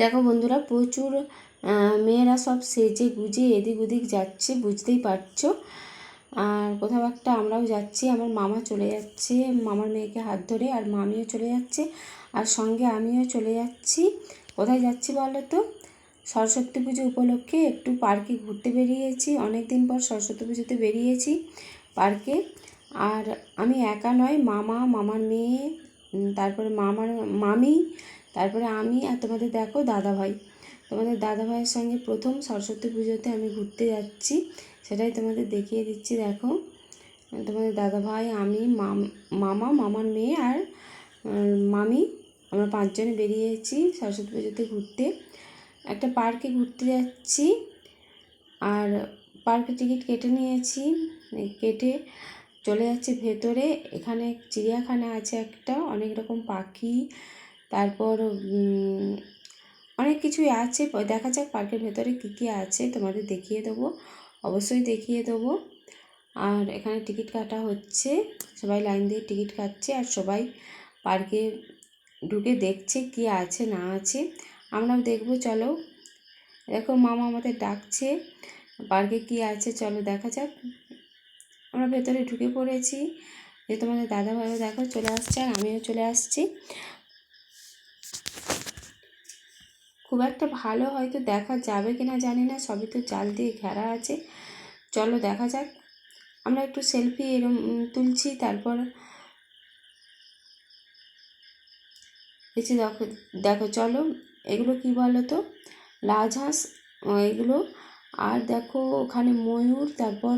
দেখো বন্ধুরা, প্রচুর মেয়েরা সব সেজে গুজে এদিক ওদিক যাচ্ছে, বুঝতেই পারছ। আর কোথাও একটা আমরাও যাচ্ছি, আমার মামা চলে যাচ্ছে, মামার মেয়েকে হাত ধরে, আর মামিও চলে যাচ্ছে, আর সঙ্গে আমিও চলে যাচ্ছি। কোথায় যাচ্ছি বলো তো? সরস্বতী পুজো উপলক্ষে একটু পার্কে ঘুরতে বেরিয়েছি অনেক দিন পর সরস্বতী পুজোতে বেরিয়েছি পার্কে। আর আমি একা নয়, মামা, মামার মেয়ে তারপরে মামার, মামি তারপরে আমি আর তোমাদের দেখো দাদাভাই। তোমাদের দাদাভাইয়ের সঙ্গে প্রথম সরস্বতী পুজোতে আমি ঘুরতে যাচ্ছি, সেটাই তোমাদের দেখিয়ে দিচ্ছি, দেখো। তোমাদের দাদাভাই, আমি, মাম, মামা, মামার মেয়ে আর মামি, আমরা পাঁচজনে বেরিয়েছি সরস্বতী পুজোতে ঘুরতে। একটা পার্কে ঘুরতে যাচ্ছি আর পার্কে টিকিট কেটে নিয়েছি, কেটে চলে যাচ্ছে ভেতরে। এখানে চিড়িয়াখানা আছে একটা, অনেক রকম পাখি তারপর অনেক কিছুই আছে। দেখা যাক পার্কের ভেতরে কী কী আছে। তোমাদের দেখিয়ে দেবো। অবশ্যই দেখিয়ে দেবো। আর এখানে টিকিট কাটা হচ্ছে। সবাই লাইন দিয়ে টিকিট কাটছে। আর সবাই পার্কে ঢুকে দেখছে কি আছে, না আছে। আমরাও দেখব, চলো। দেখো, মামা আমাদের ডাকছে। পার্কে কি আছে, চলো দেখা যাক। আমরা ভেতরে ঢুকে পড়েছি। যে তোমাদের দাদা ভাইও দেখো, চলে আসছে। আর আমিও চলে আসছি। খুব একটা ভালো হয়তো দেখা যাবে কি না জানি না সবই তো জাল দিয়ে ঘেরা আছে। চলো দেখা যাক। আমরা একটু সেলফি এরম তুলছি তারপর এসে দেখো দেখো চলো এগুলো কি বলো তো রাজহাঁস আহ, এগুলো। আর দেখো ওখানে ময়ূর তারপর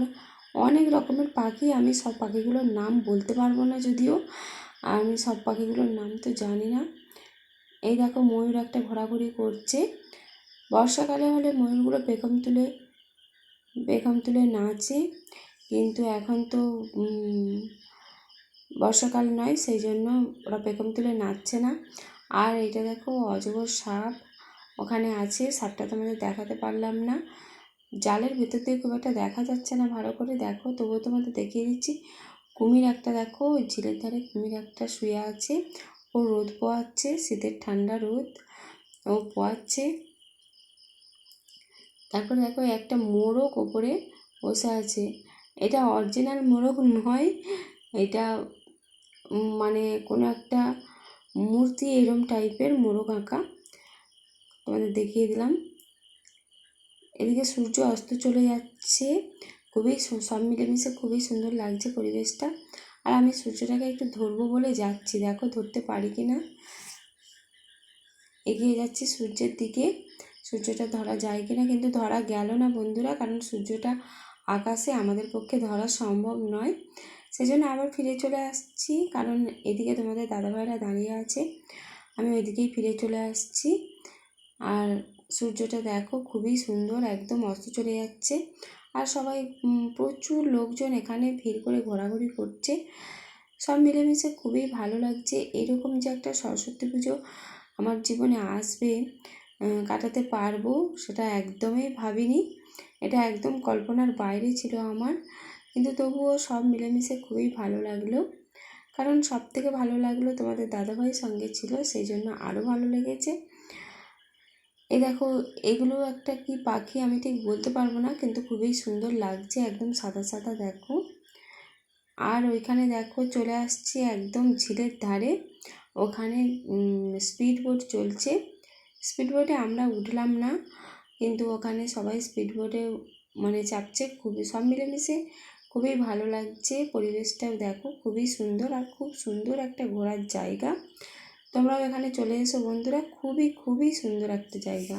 অনেক রকমের পাখি। আমি সব পাখিগুলোর নাম বলতে পারব না যদিও। আমি সব পাখিগুলোর নাম তো জানি না। এই দেখো ময়ূর একটা ঘোরাঘুরি করছে। বর্ষাকালে হলে ময়ূরগুলো পেখম তুলে পেখম তুলে নাচে। কিন্তু এখন তো বর্ষাকাল নয়, সেই জন্য ওরা পেখম তুলে নাচছে না। আর এটা দেখো অজগর সাপ ওখানে আছে, সাপটা তোমাদের দেখাতে পারলাম না। জালের ভেতর দিয়ে খুব একটা দেখা যাচ্ছে না ভালো করে, দেখো তবুও তোমাদের দেখিয়ে দিচ্ছি। কুমির একটা দেখো, ওই ঝিলের ধারে কুমির একটা শুয়ে আছে। ও রোদ পোয়াচ্ছে, শীতের ঠান্ডা রোদ, ও পোয়াচ্ছে। তারপর দেখো একটা মোরগ ওপরে বসে আছে। এটা অরিজিনাল মোরগ নয়, এটা মানে কোনো একটা মূর্তি এরম টাইপের মোরগ আঁকা। তোমাদের দেখিয়ে দিলাম। এদিকে সূর্য অস্ত চলে যাচ্ছে। খুবই সব মিলেমিশে খুবই সুন্দর লাগছে পরিবেশটা। আর আমি সূর্যটাকে একটু ধরবো বলে যাচ্ছি। দেখো, ধরতে পারি কি না? এগিয়ে যাচ্ছি সূর্যের দিকে। সূর্যটা ধরা যায় কি না? কিন্তু ধরা গেল না বন্ধুরা, কারণ সূর্যটা আকাশে আমাদের পক্ষে ধরা সম্ভব নয়। সেজন্য আবার ফিরে চলে আসছি, কারণ এদিকে তোমাদের দাদাভাইরা দাঁড়িয়ে আছে। আমি ওইদিকেই ফিরে চলে আসছি। আর সূর্যটা দেখো, খুবই সুন্দর, একদম অস্ত চলে যাচ্ছে। আর সবাই প্রচুর লোকজন এখানে ভিড় করে ঘোরাঘুরি করছে। সব মিলেমিশে খুবই ভালো লাগছে। এরকম যে একটা সরস্বতী পুজো আমার জীবনে আসবে কাটাতে পারব সেটা একদমই ভাবিনি। এটা একদম কল্পনার বাইরে ছিল আমার। কিন্তু তবুও সব মিলেমিশে খুবই ভালো লাগল। কারণ সব থেকে ভালো লাগল তোমাদের দাদাভাই সঙ্গে ছিল, সেই জন্য আরও ভালো লেগেছে। এই দেখো, এগুলো একটা কি পাখি আমি ঠিক বলতে পারব না, কিন্তু খুবই সুন্দর লাগছে, একদম সাদা সাদা দেখো। আর ওইখানে দেখো, চলে আসছি একদম ঝিলের ধারে। ওখানে স্পিড বোট চলছে। স্পিড বোটে আমরা উঠলাম না, কিন্তু ওখানে সবাই স্পিড বোটে মানে চাপছে খুবই, সব মিলেমিশে খুবই ভালো লাগছে। পরিবেশটাও দেখো খুবই সুন্দর আর খুব সুন্দর একটা ঘোরার জায়গা। তোমরাও এখানে চলে এসো বন্ধুরা। খুবই খুবই সুন্দর একটা জায়গা।